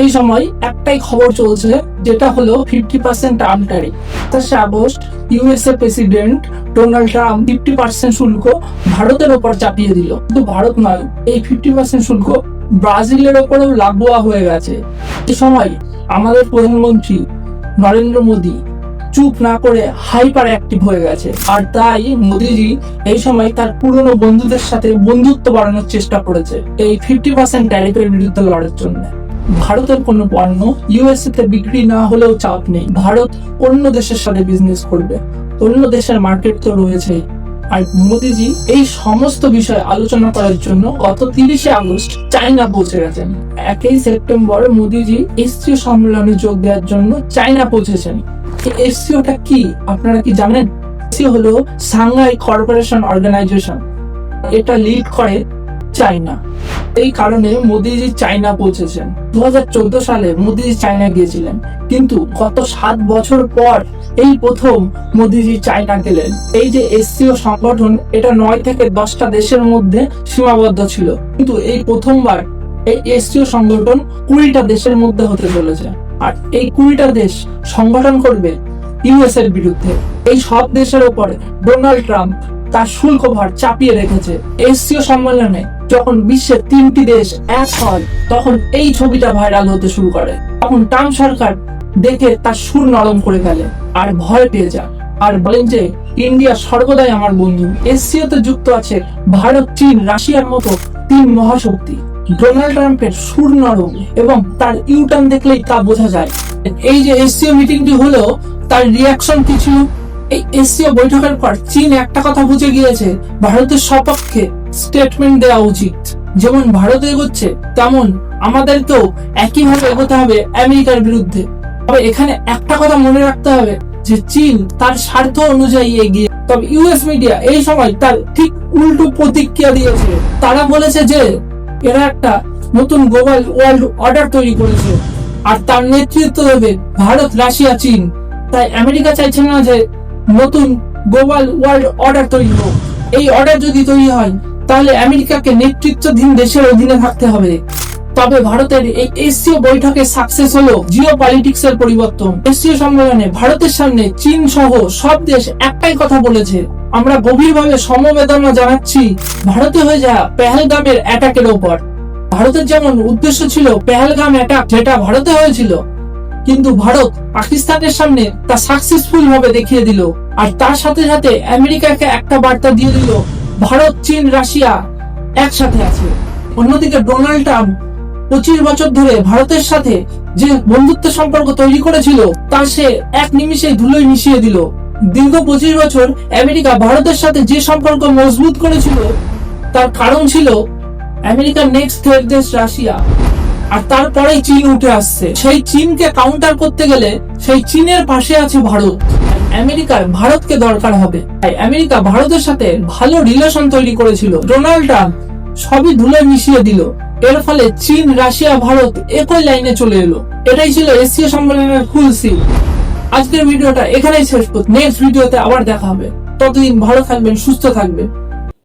এই সময় একটাই খবর চলছে, যেটা হলো ফিফটি পার্সেন্ট আমটারি সাতাশে August USA president Donald Trump fifty percent শুল্ক ভারতের ওপর চাপিয়ে দিল। কিন্তু ভারত নয়, এই ফিফটি পার্সেন্ট শুল্ক ব্রাজিলের ওপরেও লাগোয়া হয়ে গেছে। এই সময় আমাদের প্রধানমন্ত্রী নরেন্দ্র মোদী চুপ না করে হাইপার অ্যাক্টিভ হয়ে গেছে। আর তাই মোদিজি এই সময় তার পুরনো বন্ধুদের সাথে বন্ধুত্ব বাড়ানোর চেষ্টা করেছে, এই ফিফটি পার্সেন্ট ট্যারিফের বিরুদ্ধে লড়ার জন্য। ভারতের কোনো পণ্য ইউএসএ তে বিক্রি না হলেও চাপ নেই। ভারত অন্য দেশের সাথে বিজনেস করবে। অন্য দেশের মার্কেট তো রয়েছেই আর মোদিজি এই সমস্ত বিষয় আলোচনা করার জন্য গত তিরিশে আগস্ট চায়না পৌঁছে গেছেন। একই সেপ্টেম্বর মোদিজি এসসিও সম্মেলনে যোগ দেওয়ার জন্য চায়না পৌঁছেছেন। এসসিওটা কি? আপনারা কি জানেন? এসসিও হলো সাংহাই কর্পোরেশন অর্গানাইজেশন। এটা লিড করে চায়না। এই কারণে মোদিজি চায়না পৌঁছেছেন। দু হাজার চোদ্দ সালে মোদিজি চায়না গিয়েছিলেন। কিন্তু গত সাত বছর পর এই প্রথম মোদিজি চায়না গেলেন। এই যে এসসিও সংগঠন, এটা নয় থেকে দশটা দেশের মধ্যে সীমাবদ্ধ ছিল। কিন্তু এই প্রথমবার এই এসসিও সংগঠন কুড়িটা দেশের মধ্যে হতে চলেছে। আর এই কুড়িটা দেশ সংগঠন করবে ইউএস এর বিরুদ্ধে। এই সব দেশের উপরে ডোনাল্ড ট্রাম্প তার শুল্ক ভার চাপিয়ে রেখেছে। এসসিও সম্মেলনে যখন বিশ্বের তিনটি দেশ এক হয়, তখন এই ছবিটা ভাইরাল হতে শুরু করে। তখন ট্রাম্প সরকার দেখে তার সুর নরম করে ফেলে আর ভয় পেয়ে যায়। আর বলেন যে, ইন্ডিয়া সর্বদাই আমার বন্ধু। এসসিও তে যুক্ত আছে ভারত, চীন, রাশিয়ার মতো তিন মহাশক্তি। ডোনাল্ড ট্রাম্পের সুর নরম এবং তার ইউটার্ন দেখলেই তা বোঝা যায়। এই যে এশীয় মিটিংটি হলো তার রিয়াকশন কিছু। এই এশীয় বৈঠকের পর চীন একটা কথা বুঝে গিয়েছে, ভারতের সপক্ষে স্টেটমেন্ট দেওয়া উচিত। যেমন ভারত এগোচ্ছে, তেমন আমাদেরকেও একইভাবে এগোতে হবে আমেরিকার বিরুদ্ধে। তবে এখানে একটা কথা মনে রাখতে হবে, যে চীন তার স্বার্থ অনুযায়ী এগিয়ে তবে ইউএস মিডিয়া এই সময় তার ঠিক উল্টো প্রতিক্রিয়া দিয়েছে। তারা বলেছে যে, এরা একটা নতুন গ্লোবাল ওয়ার্ল্ড অর্ডার তৈরি করেছে, আর তার নেতৃত্ব দেবে ভারত, রাশিয়া, চীন। তাই আমেরিকা চাইছে না যে নতুন গ্লোবাল ওয়ার্ল্ড অর্ডার তৈরি হোক। এই অর্ডার যদি তৈরি হয় তাহলে আমেরিকাকে নেতৃত্বাধীন দেশের অধীনে থাকতে হবে। তবে ভারতের এই এসসিও বৈঠকে সাকসেস হলো জিও পলিটিক্স এর পরিবর্তন। এসসিও সম্মেলনে ভারতের সামনে চীন সহ সব দেশ একটাই কথা বলেছে। আমরা গভীরভাবে সমবেদনা জানাচ্ছি, ভারতে হয়ে যাওয়া পেহেলগামের অ্যাটাকের ওপর। ভারতের যেমন উদ্দেশ্য ছিল পেহেলগাম অ্যাটাক যেটা ভারতে হয়েছিল। কিন্তু ভারত পাকিস্তানের সামনে তা সাকসেসফুল ভাবে দেখিয়ে দিল। আর তার সাথে সাথে আমেরিকাকে একটা বার্তা দিয়ে দিল ভারত, চীন, রাশিয়া একসাথে আছে। অন্যদিকে ডোনাল্ড ট্রাম্প পঁচিশ বছর ধরে ভারতের সাথে যে বন্ধুত্ব সম্পর্ক তৈরি করেছিল, তা সে এক নিমিষে ধুলোয় মিশিয়ে দিল। দীর্ঘ পঁচিশ বছর আমেরিকা ভারতের সাথে যে সম্পর্ক মজবুত করেছিল, তার কারণ ছিল আমেরিকার নেক্সট থ্রেড দেশ রাশিয়া। আর তারপরেই চীন উঠে আসছে। সেই চীনকে কাউন্টার করতে গেলে সেই চীনের পাশে আছে ভারত। আমেরিকার ভারতকে দরকার হবে। তাই আমেরিকা ভারতের সাথে ভালো রিলেশন তৈরি করেছিল। ডোনাল্ড ট্রাম্প সবই ধুলে মিশিয়ে দিল। এর ফলে চীন, রাশিয়া, ভারত একই লাইনে চলে এলো। এটাই ছিল এশিয়া সম্মেলনের ফুল সিল আজকের ভিডিওটা এখানেই শেষ করছি নেক্সট ভিডিওতে আবার দেখা হবে। ততদিন ভালো থাকবেন, সুস্থ থাকবেন।